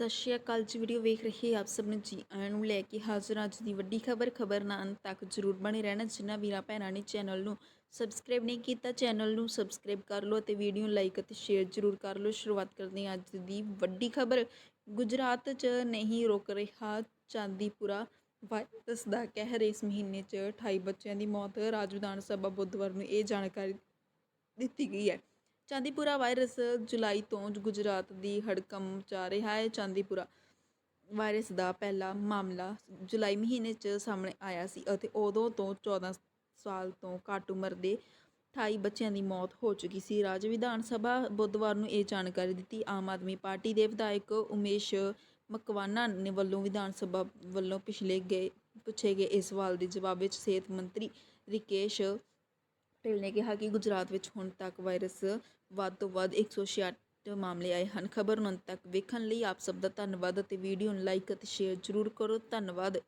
ਸਤਿ ਸ਼੍ਰੀ ਅਕਾਲ ਜੀ, ਵੀਡੀਓ ਵੇਖ ਰਹੇ ਆਪ ਸਭ ਨੂੰ ਜੀ, ਆਇਆਂ ਨੂੰ ਲੈ ਕੇ ਹਾਜ਼ਰ ਅੱਜ ਦੀ ਵੱਡੀ ਖਬਰ ਖਬਰ ਨਾਲ ਅੰਤ ਤੱਕ ਜ਼ਰੂਰ ਬਣੇ ਰਹਿਣਾ, ਜਿਨ੍ਹਾਂ ਵੀਰਾਂ ਭੈਣਾਂ ਨੇ ਚੈਨਲ ਨੂੰ ਸਬਸਕ੍ਰਾਈਬ ਨਹੀਂ ਕੀਤਾ, ਚੈਨਲ ਨੂੰ ਸਬਸਕ੍ਰਾਈਬ ਕਰ ਲਓ ਅਤੇ ਵੀਡੀਓ ਲਾਈਕ ਅਤੇ ਸ਼ੇਅਰ ਜ਼ਰੂਰ ਕਰ ਲਓ। ਸ਼ੁਰੂਆਤ ਕਰਦੇ ਹਾਂ ਅੱਜ ਦੀ ਵੱਡੀ ਖਬਰ, ਗੁਜਰਾਤ 'ਚ ਨਹੀਂ ਰੁਕ ਰਿਹਾ ਚਾਂਦੀਪੁਰਾ ਵਾਇਰਸ ਦਾ ਕਹਿਰ, ਇਸ ਮਹੀਨੇ 'ਚ 28 ਬੱਚਿਆਂ ਦੀ ਮੌਤ ਰਾਜ ਵਿਧਾਨ ਸਭਾ ਬੁੱਧਵਾਰ ਨੂੰ ਇਹ ਜਾਣਕਾਰੀ ਦਿੱਤੀ ਗਈ ਹੈ। ਚਾਂਦੀਪੁਰਾ ਵਾਇਰਸ ਜੁਲਾਈ ਤੋਂ ਗੁਜਰਾਤ ਦੀ ਹੜਕੰਮ ਜਾ ਰਿਹਾ ਹੈ। ਚਾਂਦੀਪੁਰਾ ਵਾਇਰਸ ਦਾ ਪਹਿਲਾ ਮਾਮਲਾ ਜੁਲਾਈ ਮਹੀਨੇ 'ਚ ਸਾਹਮਣੇ ਆਇਆ ਸੀ ਅਤੇ ਉਦੋਂ ਤੋਂ 14 ਸਾਲ ਤੋਂ ਘੱਟ ਉਮਰ ਦੇ 28 ਬੱਚਿਆਂ ਦੀ ਮੌਤ ਹੋ ਚੁੱਕੀ ਸੀ। ਰਾਜ ਵਿਧਾਨ ਸਭਾ ਬੁੱਧਵਾਰ ਨੂੰ ਇਹ ਜਾਣਕਾਰੀ ਦਿੱਤੀ। ਆਮ ਆਦਮੀ ਪਾਰਟੀ ਦੇ ਵਿਧਾਇਕ ਉਮੇਸ਼ ਮਕਵਾਨਾ ਨੇ ਵੱਲੋਂ ਵਿਧਾਨ ਸਭਾ ਵੱਲੋਂ ਪਿਛਲੇ ਗਏ, ਪੁੱਛੇ ਗਏ ਇਸ ਸਵਾਲ ਦੇ ਜਵਾਬ ਵਿੱਚ ਸਿਹਤ ਮੰਤਰੀ ਰਿਕੇਸ਼ ਢਿੱਲ ਨੇ ਕਿਹਾ ਕਿ ਗੁਜਰਾਤ ਵਿੱਚ ਹੁਣ ਤੱਕ ਵਾਇਰਸ ਵੱਧ ਤੋਂ ਵੱਧ 166 ਮਾਮਲੇ ਆਏ ਹਨ। ਖਬਰ ਨੂੰ ਅੰਤ ਤੱਕ ਵੇਖਣ ਲਈ ਆਪ ਸਭ ਦਾ ਧੰਨਵਾਦ ਅਤੇ ਵੀਡੀਓ ਨੂੰ ਲਾਈਕ ਅਤੇ ਸ਼ੇਅਰ ਜ਼ਰੂਰ ਕਰੋ। ਧੰਨਵਾਦ।